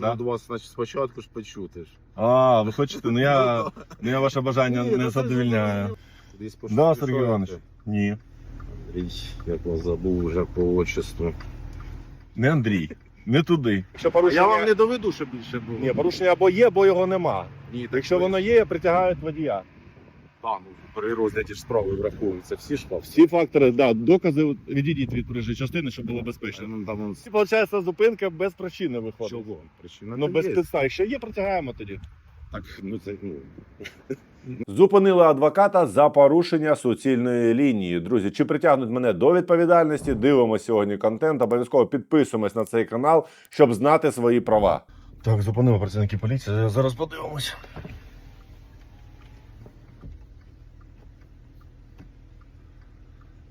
Да? До вас, значить, спочатку ж почути ж. А, ви хочете? Ну я, ну, я ваше бажання Ні, ну, не задовільняю. Десь Да, Сергій Іванович. Ні. Андрій, як вас забув вже по отчеству. Не Андрій. Не туди. Якщо Я вам не доведу, що більше було. Ні, порушення або є, або його нема. Ні, так Якщо ви- воно є, притягають водія. Та, ну, при розгляді ж справи враховуються всі ж факти. Всі фактори, да, докази відійдіть від проїжджої частини, щоб було безпечно. Ну, там, он, І виходить, зупинка без причини виходить. чого? Причина Ну без є. підстав. Якщо є, притягаємо тоді. Так, ну це, ну, Зупинили адвоката за порушення суцільної лінії. Друзі, чи притягнуть мене до відповідальності? Дивимося сьогодні контент. Обов'язково підписуємось на цей канал, щоб знати свої права. Так, зупинили працівники поліції. Зараз подивимося.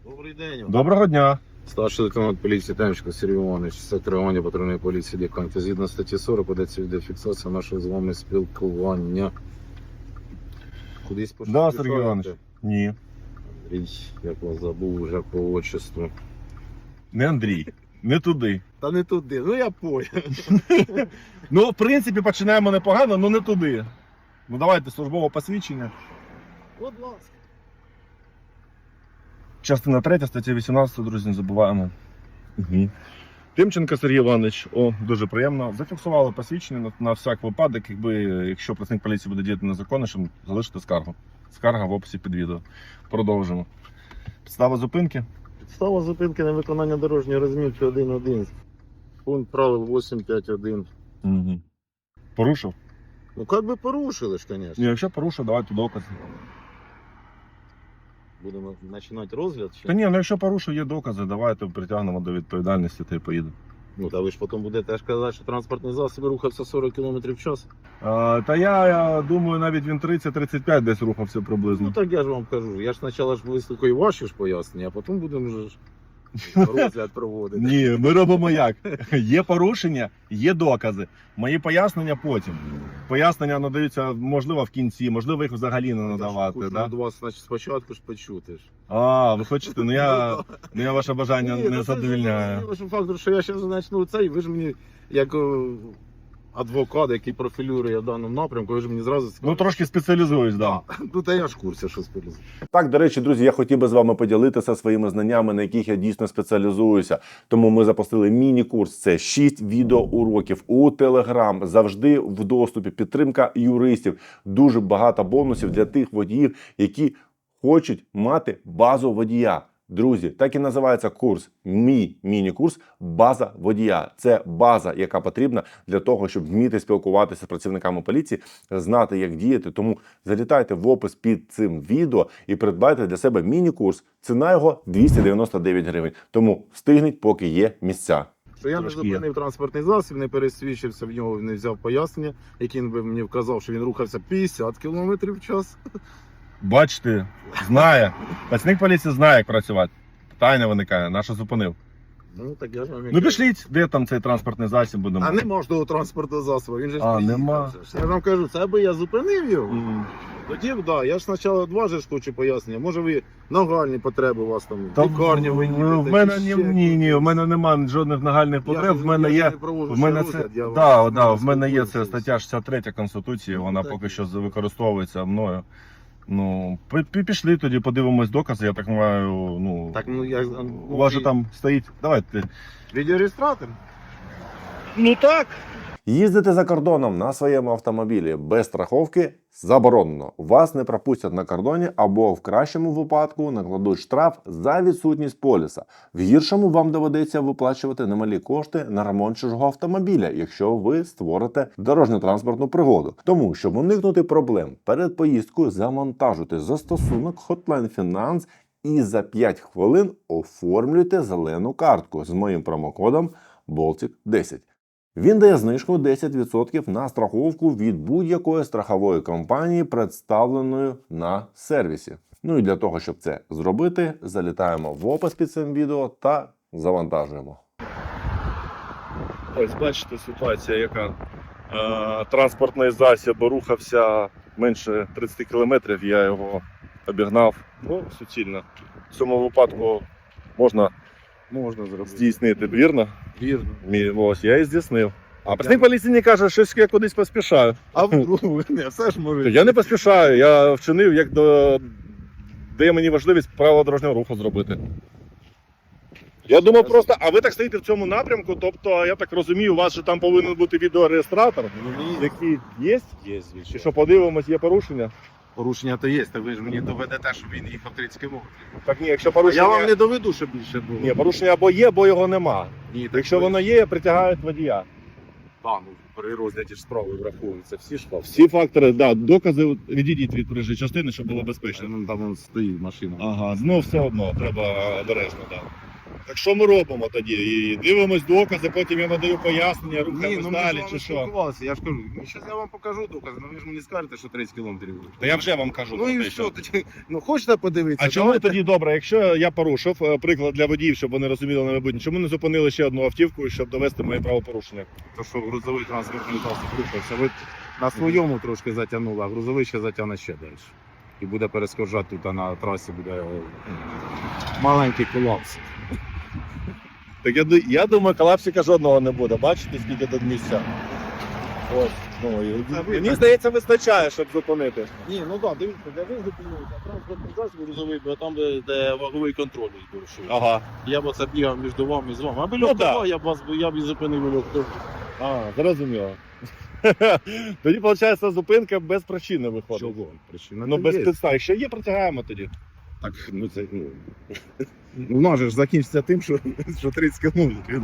Добрий день. Доброго дня. Старший лейтенант поліції Темченко Сергій Іванович, секретарювання патрульної поліції Діканки. Згідно статті 40 ведеться відеофіксація нашого з вами спілкування. Кудись пошли. Да, Сергій Іванович. Ні. Андрій, як вас забув вже по отчеству. Не Андрій. Не туди. Та не туди, ну я понял. Ну, в принципі, починаємо непогано, але не туди. Ну давайте службове посвідчення. Будь ласка. Частина 3, стаття 18, друзі, не забуваємо. Угу. Тимченко Сергій Іванович, о, дуже приємно. Зафіксували посвідчення на, на всяк випадок, якби, якщо працівник поліції буде діяти незаконно, щоб залишити скаргу. Скарга в описі під відео. Продовжимо. Підстава зупинки. Підстава зупинки на виконання дорожньої розмітки 1.1. Пункт правил 8.5.1. Угу. Порушив? Ну як би порушили ж, звісно. Ні, якщо порушив, давайте докази. Будемо починати розгляд. Чи? Та ні, ну якщо порушив, є докази, давайте притягнемо до відповідальності та й поїде. Ну, та ви ж потім будете аж казати, що транспортний засіб рухався 40 км в час. А, та я, я думаю, навіть він 30-35 десь рухався приблизно. Ну так я ж вам кажу. Я ж спочатку ж вислухаю ваші ж пояснення, а потім будемо вже ж розгляд проводити. Ні, ми робимо як? Є порушення, є докази. Мої пояснення потім. Пояснення надаються, можливо, в кінці, можливо, їх взагалі не надавати. Хочу Да? до вас, значить, спочатку ж почути ж. А, ви хочете, ну я, ну я ваше бажання Ні, не ну, це ж задовільняю. що факт, що я зараз почну цей, ви ж мені як о, адвокат, який профілює в даному напрямку, ви ж мені зразу Ну трошки спеціалізуюсь, да. Ну та я ж в курсі, що спілізую. Так, до речі, друзі, я хотів би з вами поділитися своїми знаннями, на яких я дійсно спеціалізуюся. Тому ми запустили міні-курс. Це 6 відеоуроків у Телеграм. Завжди в доступі. Підтримка юристів. Дуже багато бонусів для тих водіїв, які хочуть мати базу водія. Друзі, так і називається курс. Мій міні-курс база водія. Це база, яка потрібна для того, щоб вміти спілкуватися з працівниками поліції, знати, як діяти. Тому залітайте в опис під цим відео і придбайте для себе міні-курс. Ціна його 299 гривень. Тому встигніть, поки є місця. Що я не є. зупинив транспортний засіб, не пересвідчився в нього, не взяв пояснення, яке він би мені вказав, що він рухався 50 км в час. Бачите, знає. Працівник поліції знає, як працювати. Питання виникає, на що зупинив. Ну так я ж вам і Ну кажу. пішліть, де там цей транспортний засіб будемо. А нема ж того транспортного засобу, він же ж А, приїхав нема. ж. Я вам кажу, це аби я зупинив його. М. Тоді б, да, я ж спочатку два же ж хочу пояснення. Може ви нагальні потреби у вас там Та лікарні ви в- в мене ні, ні, ні, в мене немає жодних нагальних потреб. В мене є. В мене це да, да, в мене є це стаття 63 Конституції, Ну, вона поки що використовується мною. Ну, пі- пі- пішли тоді, подивимось докази, я так маю, ну. Так, ну я у вас же там стоїть. Давайте. відеореєстратор. Ну так. Їздити за кордоном на своєму автомобілі без страховки заборонено. Вас не пропустять на кордоні або в кращому випадку накладуть штраф за відсутність поліса. В гіршому вам доведеться виплачувати немалі кошти на ремонт чужого автомобіля, якщо ви створите дорожньо-транспортну пригоду. Тому, щоб уникнути проблем перед поїздкою, завантажуйте застосунок Hotline Finance і за 5 хвилин оформлюйте зелену картку з моїм промокодом Baltic 10 він дає знижку 10% на страховку від будь-якої страхової компанії, представленої на сервісі. Ну і для того, щоб це зробити, залітаємо в опис під цим відео та завантажуємо. Ось бачите ситуація, яка е, транспортний засіб рухався менше 30 кілометрів, я його обігнав ну, суцільно. В цьому випадку можна Можна зробити. здійснити, вірно? Вірно. Мі- Ось я і здійснив. А працівник поліції не каже, що я кудись поспішаю. А вдруг не все ж може. Я не поспішаю, я вчинив, як до... дає мені важливість правила дорожнього руху зробити. Я думав просто, а ви так стоїте в цьому напрямку, тобто, я так розумію, у вас же там повинен бути відеореєстратор, який є? Є, І що подивимось, є порушення? Порушення то є, так ви ж мені доведете, що він їхав 30 км. Так ні, якщо порушення. Я вам не доведу, що більше було. Ні, порушення або є, або його нема. Ні, так Якщо ви- воно є, притягають водія. Та, ну, при розгляді ж справи враховуються всі ж факти. Всі фактори, да, докази от, відійдіть від проїжджої частини, щоб було безпечно. Ну, Там вон стоїть машина. Ага, знов все одно, треба обережно, так. Так що ми робимо тоді? І дивимось докази, потім я надаю пояснення, Ні, рухаємось ну далі чи що. спілкувалися, я ж кажу, ну зараз я вам покажу доказ, ну ви ж мені скажете, що 30 кілометрів. Та я вже вам кажу. Ну про і те, що тоді? Ну хочете подивитися? А чому Давайте. тоді добре, якщо я порушив е, приклад для водіїв, щоб вони розуміли на майбутнє, чому не зупинили ще одну автівку, щоб довести моє правопорушення? То що грузовий транспортний засіб рухався, ви на своєму трошки затягнули, а грузовий ще затягне ще далі. І буде перескоржати тут а на трасі, буде е, маленький колапс. Так я, я думаю, колапсика жодного не буде. Бачите, скільки тут місця? Ось. Ну, і, Це ви мені так. здається, вистачає, щоб зупинити. Ні, ну так, дивіться, де ви зупинилися, транспортний засіб грузовий, бо там, де, де ваговий контроль був. Ага. Я б оце бігав між вами і з вами. Аби Ну, льох да. я б вас я б і зупинив і льох А, зрозуміло. Тоді, виходить, зупинка без причини виходить. Чого? Причина Ну, без підстав. Якщо є, притягаємо тоді. Так, ну це ну. Ну, наш ж закінчиться тим, що, що 30 кілометрів.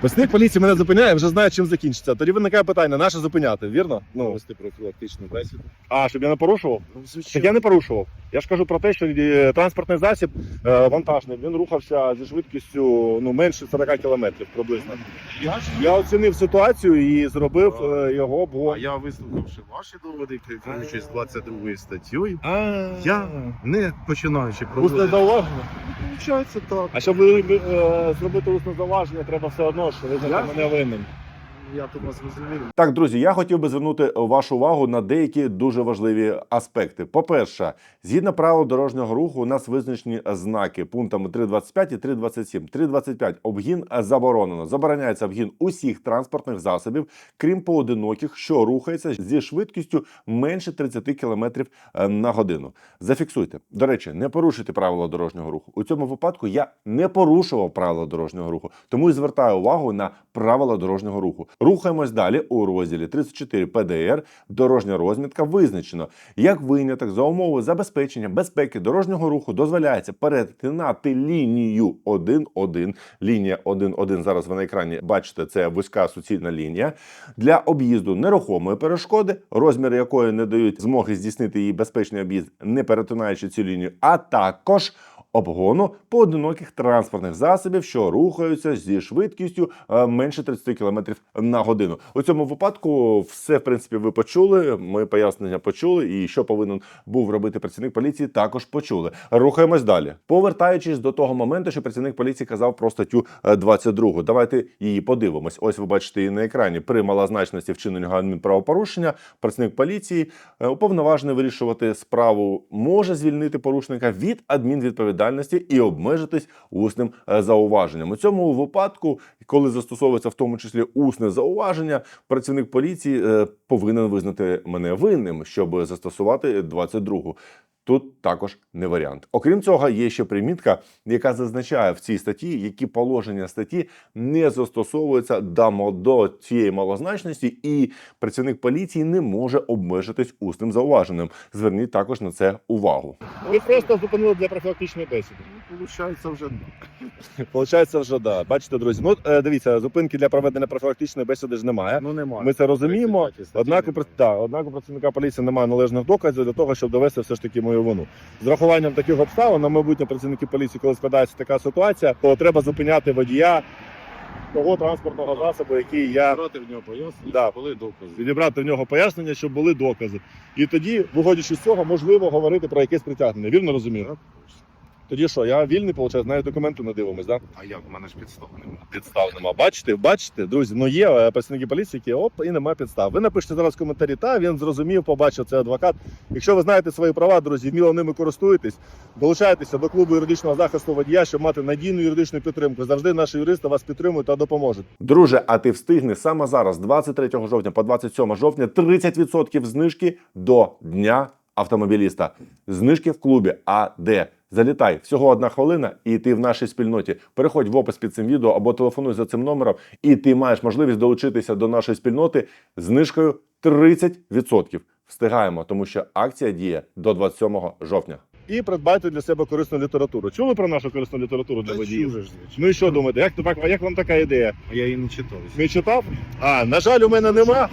Працівник поліції мене зупиняє, вже знає, чим закінчиться. Тоді виникає питання, наше зупиняти, вірно? Ну, Вести профілактичну бесіду. а, щоб я не порушував? Ну, Так я не порушував. Я ж кажу про те, що е, транспортний засіб е, вантажний, він рухався зі швидкістю ну, менше 40 кілометрів приблизно. Я Я оцінив ситуацію і зробив е, його А я вислухавши ваші доводи, керуючись 22 статтею, Я не починаючи проводити. Виходить так. А щоб е, зробити усне зауваження, треба все одно, що визнати Я? мене винним. Я вас зрозумів. Так, друзі, я хотів би звернути вашу увагу на деякі дуже важливі аспекти. По-перше, згідно правил дорожнього руху, у нас визначені знаки пунктами 3.25 і 3.27. 3.25 обгін заборонено. Забороняється обгін усіх транспортних засобів, крім поодиноких, що рухається зі швидкістю менше 30 км на годину. Зафіксуйте. До речі, не порушуйте правила дорожнього руху. У цьому випадку я не порушував правила дорожнього руху, тому і звертаю увагу на правила дорожнього руху. Рухаємось далі у розділі 34 ПДР. Дорожня розмітка визначено. Як виняток за умови забезпечення безпеки дорожнього руху дозволяється перетинати лінію 1-1. Лінія 1-1 зараз ви на екрані бачите, це вузька суцільна лінія для об'їзду нерухомої перешкоди, розміри якої не дають змоги здійснити її безпечний об'їзд, не перетинаючи цю лінію, а також обгону поодиноких транспортних засобів, що рухаються зі швидкістю е, менше 30 км на годину. У цьому випадку все, в принципі, ви почули. Ми пояснення почули, і що повинен був робити працівник поліції, також почули. Рухаємось далі. Повертаючись до того моменту, що працівник поліції казав про статтю е, 22. Давайте її подивимось. Ось ви бачите її на екрані. При малозначності вчиненого адмінправопорушення працівник поліції е, уповноважений вирішувати справу може звільнити порушника від адмінвідповідальності і обмежитись усним е, зауваженням. У цьому випадку, коли застосовується в тому числі усне зауваження, працівник поліції е, повинен визнати мене винним, щоб застосувати 22. Тут також не варіант. Окрім цього, є ще примітка, яка зазначає в цій статті, які положення статті не застосовуються до, до цієї малозначності, і працівник поліції не може обмежитись усним зауваженням. Зверніть також на це увагу. Ви просто зупинили для профілактичної бесіди. Получається вже Получається, вже да. Бачите, друзі. Ну е, дивіться, зупинки для проведення профілактичної бесіди ж немає. ну немає. Ми це розуміємо. Однак, у да, однак у працівника поліції немає належних доказів для того, щоб довести все ж таки мою вину. З рахуванням таких обставин, на майбутнє працівники поліції, коли складається така ситуація, то треба зупиняти водія того транспортного засобу, який я брати в нього пояснення, Да. коли докази. відібрати в нього пояснення, щоб були докази. І тоді, виходячи з цього, можливо говорити про якесь притягнення. Вірно розумію? Так. Тоді що, я вільний, виходить, навіть документи не дивимось, так? А як? У мене ж підстав немає. Підстав нема. Бачите, бачите, друзі, ну є е, працівники поліції, які оп, і немає підстав. Ви напишете зараз в коментарі, та він зрозумів, побачив це адвокат. Якщо ви знаєте свої права, друзі, вміло ними користуєтесь, долучайтеся до клубу юридичного захисту водія, щоб мати надійну юридичну підтримку. Завжди наші юристи вас підтримують та допоможуть. Друже, а ти встигни саме зараз, 23 жовтня по 27 жовтня, 30% знижки до Дня автомобіліста. Знижки в клубі АД. Залітай всього одна хвилина, і ти в нашій спільноті. Переходь в опис під цим відео або телефонуй за цим номером, і ти маєш можливість долучитися до нашої спільноти з знижкою 30%. Встигаємо, тому що акція діє до 27 жовтня. І придбайте для себе корисну літературу. Чули про нашу корисну літературу для водіїв? Ну і що думаєте? Як, так- як вам така ідея? А я її не читав. Не читав? А, на жаль, у мене нема.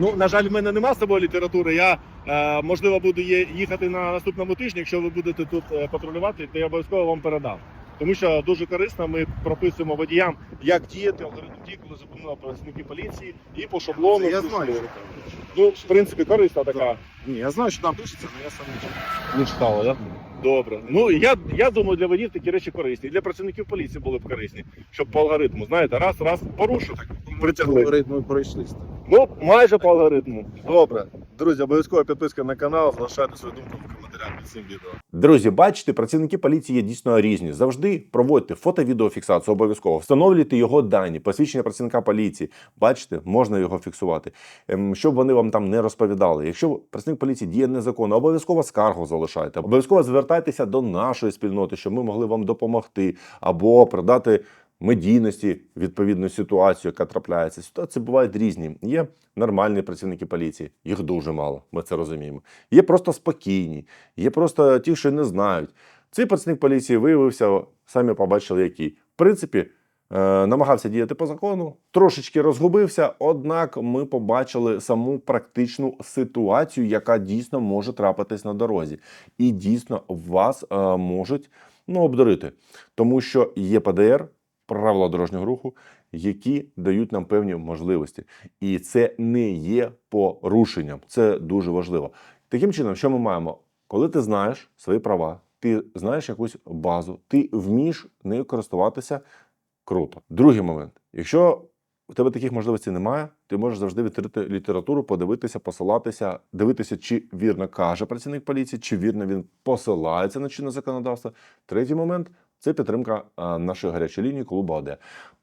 Ну, на жаль, в мене нема з собою літератури. Я е, можливо буду їхати на наступному тижні. Якщо ви будете тут е, патрулювати, то я обов'язково вам передам. Тому що дуже корисно, ми прописуємо водіям, як діяти, алгоритм дій, коли зупинили працівники поліції, і по шаблону. Я знаю. Ну, в принципі, корисна така. Ні, я знаю, що там пишеться, але я сам не читав. Не читала, так? Добре. Ну я, я думаю, для водіїв такі речі корисні. І для працівників поліції були б корисні, щоб по алгоритму, знаєте, раз, раз порушив, притягли. Алгоритми пройшлись. Ну, майже по алгоритму. Добре. Друзі, обов'язково підписка на канал, залишайте свою думку в коментарях під цим відео. Друзі, бачите, працівники поліції є дійсно різні. Завжди проводьте фото-відеофіксацію обов'язково. Встановлюйте його дані, посвідчення працівника поліції. Бачите, можна його фіксувати, Ем, щоб вони вам там не розповідали. Якщо працівник поліції діє незаконно, обов'язково скаргу залишайте. Обов'язково звертайтеся до нашої спільноти, щоб ми могли вам допомогти або продати. Медійності відповідну ситуацію, яка трапляється. Ситуації бувають різні. Є нормальні працівники поліції, їх дуже мало. Ми це розуміємо. Є просто спокійні, є просто ті, що не знають. Цей працівник поліції виявився, самі побачили, який. В принципі, е, намагався діяти по закону, трошечки розгубився, однак ми побачили саму практичну ситуацію, яка дійсно може трапитись на дорозі. І дійсно вас е, можуть ну, обдурити. Тому що є ПДР, правила дорожнього руху, які дають нам певні можливості. І це не є порушенням. Це дуже важливо. Таким чином, що ми маємо? Коли ти знаєш свої права, ти знаєш якусь базу, ти вмієш нею користуватися круто. Другий момент: якщо у тебе таких можливостей немає, ти можеш завжди відкрити літературу, подивитися, посилатися, дивитися, чи вірно каже працівник поліції, чи вірно він посилається на чинне законодавство. Третій момент це підтримка нашої гарячої лінії клубу АД.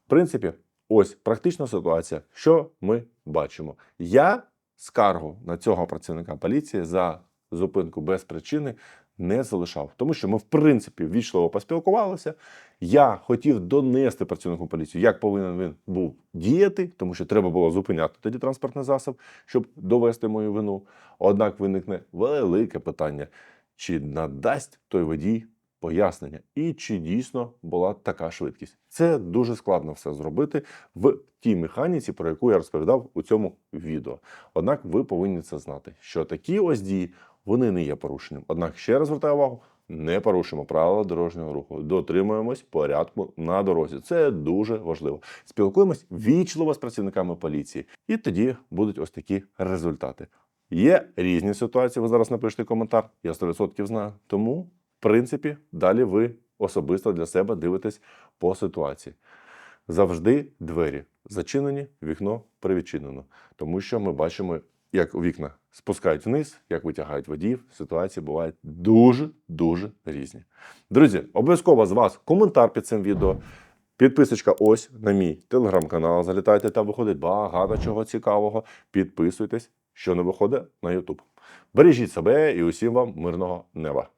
В принципі, ось практична ситуація. Що ми бачимо? Я скаргу на цього працівника поліції за зупинку без причини не залишав, тому що ми, в принципі, ввічливо поспілкувалися. Я хотів донести працівнику поліції, як повинен він був діяти, тому що треба було зупиняти тоді транспортний засіб, щоб довести мою вину. Однак виникне велике питання: чи надасть той водій пояснення, і чи дійсно була така швидкість? Це дуже складно все зробити в тій механіці, про яку я розповідав у цьому відео. Однак ви повинні це знати, що такі ось дії вони не є порушенням. Однак ще раз звертаю увагу. Не порушимо правила дорожнього руху, дотримуємось порядку на дорозі. Це дуже важливо. Спілкуємось вічливо з працівниками поліції, і тоді будуть ось такі результати. Є різні ситуації. Ви зараз напишете коментар, я 100% знаю. Тому, принципі, далі ви особисто для себе дивитесь по ситуації. Завжди двері зачинені, вікно привідчинено, тому що ми бачимо, як вікна спускають вниз, як витягають водіїв. Ситуації бувають дуже дуже різні. Друзі, обов'язково з вас коментар під цим відео. Підписочка ось на мій телеграм-канал. Залітайте, там виходить багато чого цікавого. Підписуйтесь, що не виходить на YouTube. Бережіть себе і усім вам мирного неба.